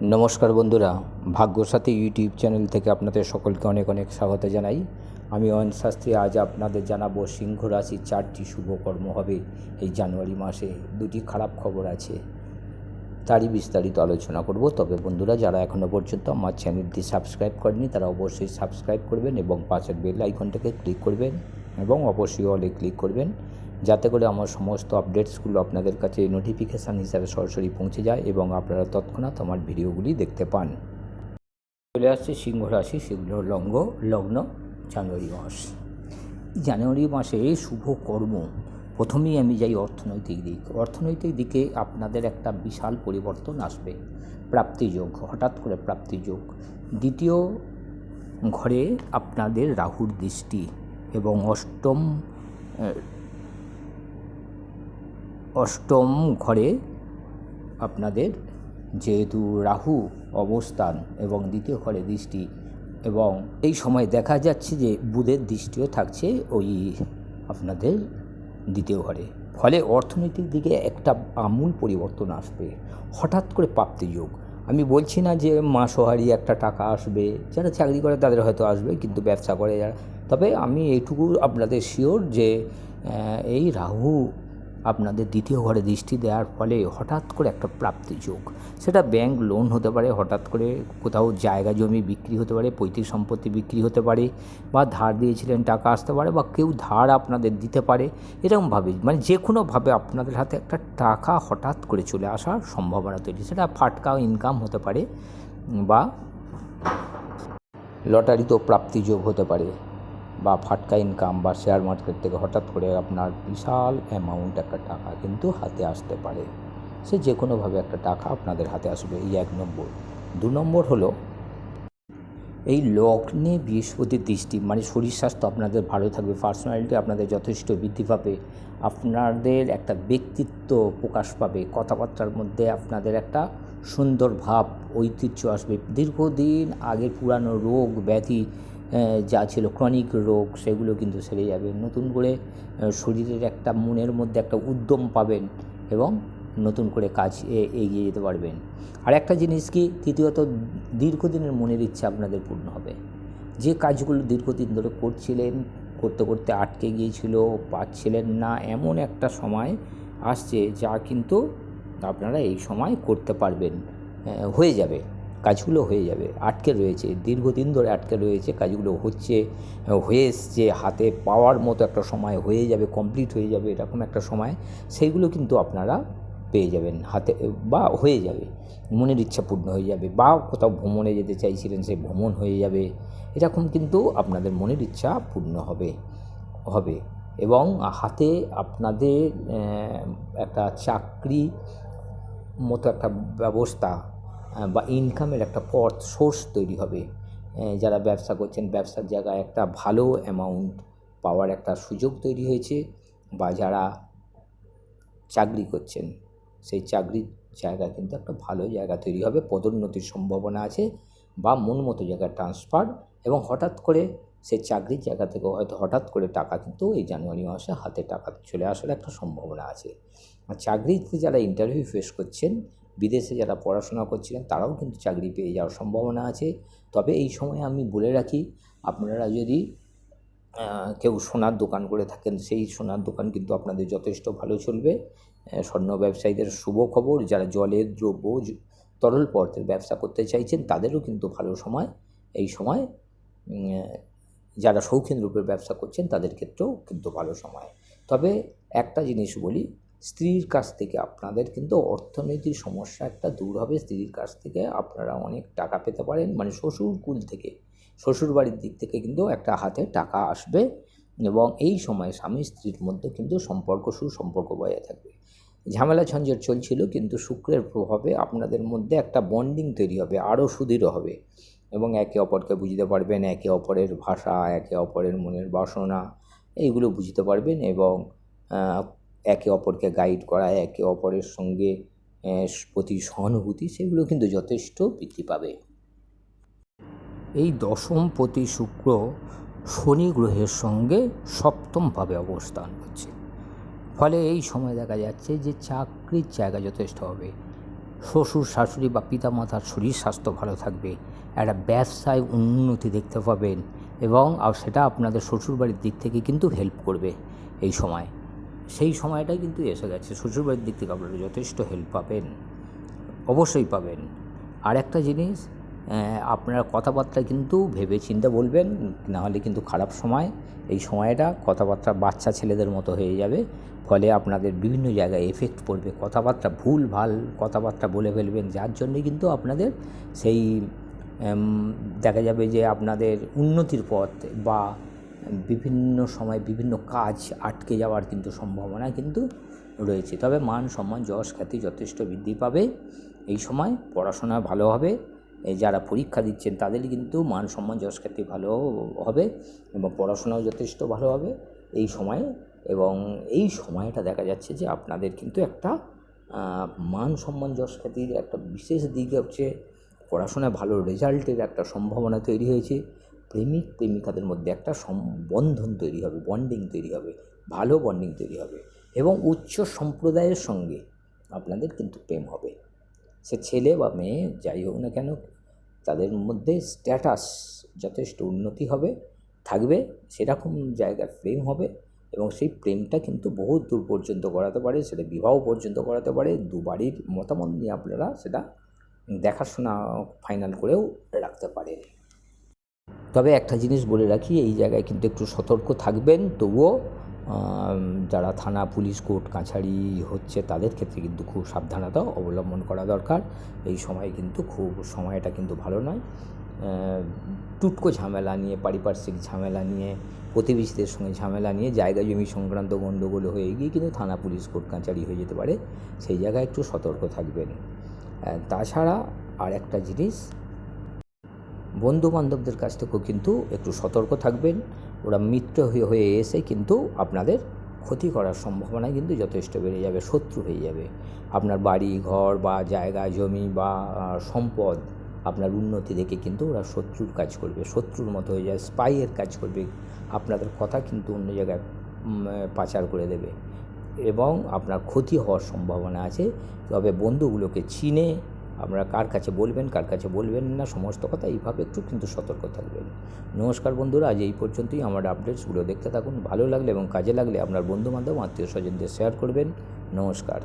নমস্কার বন্ধুরা, ভাগ্যসাথী YouTube channel থেকে আপনাদের সকলকে অনেক অনেক স্বাগত জানাই। আমি অয়ন শাস্ত্রী, আজ আপনাদের জানাব সিংহ রাশির চারটি শুভকর্ম হবে এই জানুয়ারি মাসে। দুটি খারাপ খবর আছে, তারই বিস্তারিত আলোচনা করব। তবে বন্ধুরা, যারা এখনও পর্যন্ত আমার চ্যানেলটি সাবস্ক্রাইব করেনি তারা অবশ্যই সাবস্ক্রাইব করবেন এবং পাশের বেল আইকনটাকে ক্লিক করবেন এবং অবশ্যই অলে ক্লিক করবেন। যাতে করে আমার সমস্ত আপডেটসগুলো আপনাদের কাছে নোটিফিকেশান হিসাবে সরাসরি পৌঁছে যায় এবং আপনারা তৎক্ষণাৎ আমার ভিডিওগুলি দেখতে পান। চলে আসছে সিংহ রাশি সিংহ লগ্ন লগ্ন, জানুয়ারি মাস। জানুয়ারি মাসে শুভ কর্ম। প্রথমেই আমি যাই অর্থনৈতিক দিক। অর্থনৈতিক দিকে আপনাদের একটা বিশাল পরিবর্তন আসবে। প্রাপ্তিযোগ হঠাৎ করে প্রাপ্তিযোগ দ্বিতীয়, ঘরে আপনাদের রাহুর দৃষ্টি এবং অষ্টম অষ্টম ঘরে আপনাদের যেহেতু রাহু অবস্থান এবং দ্বিতীয় ঘরে দৃষ্টি এবং এই সময় দেখা যাচ্ছে যে বুধের দৃষ্টিও থাকছে ওই আপনাদের দ্বিতীয় ঘরে। ফলে অর্থনৈতিক দিকে একটা আমূল পরিবর্তন আসবে। হঠাৎ করে প্রাপ্তিযোগ আমি বলছি না যে মাসোহারি একটা টাকা আসবে। যারা চাকরি করে তাদের হয়তো আসবে কিন্তু ব্যবসা করে যারা। তবে আমি এইটুকু আপনাদের শিওর যে এই রাহু আপনাদের দ্বিতীয় ঘরে দৃষ্টি দেওয়ার ফলে হঠাৎ করে একটা প্রাপ্তি যোগ। সেটা ব্যাংক লোন হতে পারে, হঠাৎ করে কোথাও জায়গা জমি বিক্রি হতে পারে, পৈতৃক সম্পত্তি বিক্রি হতে পারে, বা ধার দিয়েছিলেন, টাকা আসতে পারে, বা কেউ ধার আপনাদের দিতে পারে, এরকমভাবে মানে যে কোনোভাবে আপনাদের হাতে একটা টাকা হঠাৎ করে চলে আসার সম্ভাবনা তৈরি। সেটা ফাটকা ইনকাম হতে পারে, বা লটারিতেও প্রাপ্তিযোগ হতে পারে। বা ফাটকা ইনকাম বা শেয়ার মার্কেট থেকে হঠাৎ করে আপনার বিশাল অ্যামাউন্ট একটা টাকা কিন্তু হাতে আসতে পারে। সে যে কোনোভাবে একটা টাকা আপনাদের হাতে আসবে, এই এক নম্বর। দু নম্বর হলো, এই লগ্নে বৃহস্পতির দৃষ্টি মানে শরীর স্বাস্থ্য আপনাদের ভালো থাকবে পার্সোনালিটি আপনাদের যথেষ্ট বৃদ্ধি পাবে, আপনাদের একটা ব্যক্তিত্ব প্রকাশ পাবে, কথাবার্তার মধ্যে আপনাদের একটা সুন্দর ভাব, ঐতিহ্য আসবে। দীর্ঘদিন আগের পুরানো রোগ, ব্যাধি যা ছিল ক্রনিক রোগ, সেগুলো কিন্তু সেরে যাবে। নতুন করে শরীরের একটা মনের মধ্যে একটা উদ্যম পাবেন এবং নতুন করে কাজ এগিয়ে যেতে পারবেন। আর একটা জিনিস কি, তৃতীয়ত, দীর্ঘদিনের মনের ইচ্ছা আপনাদের পূর্ণ হবে। যে কাজগুলো দীর্ঘদিন ধরে করছিলেন, করতে করতে আটকে গিয়েছিল পাচ্ছিলেন না, এমন একটা সময় আসছে যা কিন্তু আপনারা এই সময় করতে পারবেন হয়ে যাবে। কাজগুলো হয়ে যাবে, আটকে রয়েছে, দীর্ঘদিন ধরে আটকে রয়েছে, কাজগুলো হচ্ছে, হয়ে এসছে, হাতে পাওয়ার মতো একটা সময় হয়ে যাবে কমপ্লিট হয়ে যাবে, এরকম একটা সময়, সেইগুলো কিন্তু আপনারা পেয়ে যাবেন হাতে, বা হয়ে যাবে, মনের ইচ্ছা পূর্ণ হয়ে যাবে, বা কোথাও ভ্রমণে যেতে চাইছিলেন সেই ভ্রমণ হয়ে যাবে, এরকম কিন্তু আপনাদের মনের ইচ্ছা পূর্ণ হবে হবে। এবং হাতে আপনাদের একটা চাকরি মতো একটা ব্যবস্থা বা ইনকামের একটা পথ সোর্স তৈরি হবে। যারা ব্যবসা করছেন, ব্যবসার জায়গায় একটা ভালো অ্যামাউন্ট পাওয়ার একটা সুযোগ তৈরি হয়েছে বা যারা চাকরি করছেন, সেই চাকরির জায়গা কিন্তু একটা ভালো জায়গা তৈরি হবে, পদোন্নতির সম্ভাবনা আছে বা মন মতো জায়গায় ট্রান্সফার এবং হঠাৎ করে সেই চাকরির জায়গা থেকে হয়তো হঠাৎ করে টাকা কিন্তু এই জানুয়ারি মাসে হাতে টাকা চলে আসার একটা সম্ভাবনা আছে। আর চাকরিতে যারা ইন্টারভিউ ফেস করছেন বিদেশে যারা পড়াশোনা করছিলেন, তারাও কিন্তু চাকরি পেয়ে যাওয়ার সম্ভাবনা আছে। তবে এই সময় আমি বলে রাখি, আপনারা যদি কেউ সোনার দোকান করে থাকেন, সেই সোনার দোকান কিন্তু আপনাদের যথেষ্ট ভালো চলবে। স্বর্ণ ব্যবসায়ীদের শুভ খবর, যারা জলের, দ্রব্য তরল পদার্থের ব্যবসা করতে চাইছেন, তাদেরও কিন্তু ভালো সময়। এই সময় যারা শৌখিন রূপের ব্যবসা করছেন, তাদের ক্ষেত্রেও কিন্তু ভালো সময়। তবে একটা জিনিস বলি স্ত্রীর কাছ থেকে আপনাদের কিন্তু অর্থনৈতিক সমস্যা একটা দূর হবে। স্ত্রীর কাছ থেকে আপনারা অনেক টাকা পেতে পারেন। মানে শ্বশুর কুল থেকে, শ্বশুর বাড়ির দিক থেকে কিন্তু একটা হাতে টাকা আসবে এবং এই সময় স্বামী স্ত্রীর মধ্যে কিন্তু সম্পর্ক সুসম্পর্ক বজায় থাকবে। ঝামেলা ঝঞ্ঝট চলছিল কিন্তু শুক্রের প্রভাবে আপনাদের মধ্যে একটা বন্ডিং তৈরি হবে, আরও সুদৃঢ় হবে এবং একে অপরকে বুঝতে পারবেন, একে অপরের ভাষা, একে অপরের মনের বাসনা, এইগুলো বুঝতে পারবেন এবং একে অপরকে গাইড করা, একে অপরের সঙ্গে প্রতি সহানুভূতি, সেগুলো কিন্তু যথেষ্ট বৃদ্ধি পাবে। এই দশম প্রতি শুক্র শনি গ্রহের সঙ্গে সপ্তমভাবে অবস্থান করছে। ফলে এই সময় দেখা যাচ্ছে যে চাকরির জায়গা যথেষ্ট হবে। শ্বশুর, শাশুড়ি বা পিতামাতার শরীর, স্বাস্থ্য ভালো থাকবে। একটা ব্যবসায় উন্নতি দেখতে পাবেন এবং সেটা আপনাদের শ্বশুরবাড়ির দিক থেকে কিন্তু হেল্প করবে এই সময়। সেই সময়টাই কিন্তু এসে গেছে। শ্বশুরবাড়ির দিক থেকে আপনারা যথেষ্ট হেল্প পাবেন। অবশ্যই পাবেন। আর একটা জিনিস আপনারা কথাবার্তা কিন্তু ভেবে চিন্তে বলবেন, নাহলে কিন্তু খারাপ সময়। এই সময়টা কথাবার্তা বাচ্চা ছেলেদের মতো হয়ে যাবে। ফলে আপনাদের বিভিন্ন জায়গায় এফেক্ট পড়বে। কথাবার্তা ভুল, ভালো কথাবার্তা বলে ফেলবেন। যার জন্যে কিন্তু আপনাদের সেই দেখা যাবে যে আপনাদের উন্নতির পথ বা বিভিন্ন সময় বিভিন্ন কাজ আটকে যাওয়ার কিন্তু সম্ভাবনা কিন্তু রয়েছে। তবে মান, সম্মান, যশ, খ্যাতি যথেষ্ট বৃদ্ধি পাবে। এই সময় পড়াশোনা ভালো হবে। যারা পরীক্ষা দিচ্ছেন তাদের কিন্তু মান, সম্মান, যশ, খ্যাতি ভালো হবে এবং পড়াশোনাও যথেষ্ট ভালো হবে এই সময়ে এবং এই সময়টা দেখা যাচ্ছে যে আপনাদের কিন্তু একটা মান, সম্মান, যশ, খ্যাতির একটা বিশেষ দিক হচ্ছে পড়াশোনায় ভালো রেজাল্টের একটা সম্ভাবনা তৈরি হয়েছে। প্রেমিক প্রেমিকাদের মধ্যে একটা বন্ধন তৈরি হবে বন্ডিং তৈরি হবে, ভালো বন্ডিং তৈরি হবে এবং উচ্চ সম্প্রদায়ের সঙ্গে আপনাদের কিন্তু প্রেম হবে। সে ছেলে বা মেয়ে যাই হোক না কেন, তাদের মধ্যে স্ট্যাটাস যথেষ্ট উন্নতি হবে, থাকবে, সেরকম জায়গায় প্রেম হবে এবং সেই প্রেমটা কিন্তু বহু দূর পর্যন্ত করাতে পারে, সেটা বিবাহ পর্যন্ত করাতে পারে, দু বাড়ির মতামত নিয়ে আপনারা সেটা দেখাশোনা ফাইনাল করেও রাখতে পারেন। তবে একটা জিনিস বলে রাখি, এই জায়গায় কিন্তু একটু সতর্ক থাকবেন। তবুও যারা থানা, পুলিশ, কোর্ট কাছারি হচ্ছে, তাদের ক্ষেত্রে কিন্তু খুব সাবধানতা অবলম্বন করা দরকার। এই সময় কিন্তু খুব, সময়টা কিন্তু ভালো নয়। টুটকো ঝামেলা নিয়ে, পারিপার্শ্বিক ঝামেলা নিয়ে, প্রতিবেশীদের সঙ্গে ঝামেলা নিয়ে, জায়গা জমি সংক্রান্ত গণ্ডগোল হয়ে গিয়ে কিন্তু থানা, পুলিশ, কোর্ট কাছারি হয়ে যেতে পারে। সেই জায়গায় একটু সতর্ক থাকবেন। তাছাড়া আর একটা জিনিস বন্ধু বান্ধবদের কাছ থেকেও কিন্তু একটু সতর্ক থাকবেন। ওরা মিত্র হয়ে হয়ে এসে কিন্তু আপনাদের ক্ষতি করার সম্ভাবনা কিন্তু যথেষ্ট বেড়ে যাবে, শত্রু হয়ে যাবে। আপনার বাড়ি, ঘর বা জায়গা, জমি বা সম্পদ আপনার উন্নতি দেখে কিন্তু ওরা শত্রুর কাজ করবে, শত্রুর মতো হয়ে যায়, স্পাইয়ের কাজ করবে, আপনাদের কথা কিন্তু অন্য জায়গায় পাচার করে দেবে। এবং আপনার ক্ষতি হওয়ার সম্ভাবনা আছে। তবে বন্ধুগুলোকে চিনে আপনারা কার কাছে বলবেন, কার কাছে বলবেন না, সমস্ত কথা এইভাবে একটু কিন্তু সতর্ক থাকবেন। নমস্কার বন্ধুরা, আজ এই পর্যন্তই। আমার আপডেটসগুলো দেখতে থাকুন, ভালো লাগলে এবং কাজে লাগলে আপনার বন্ধুবান্ধব আত্মীয় স্বজনদের শেয়ার করবেন। নমস্কার।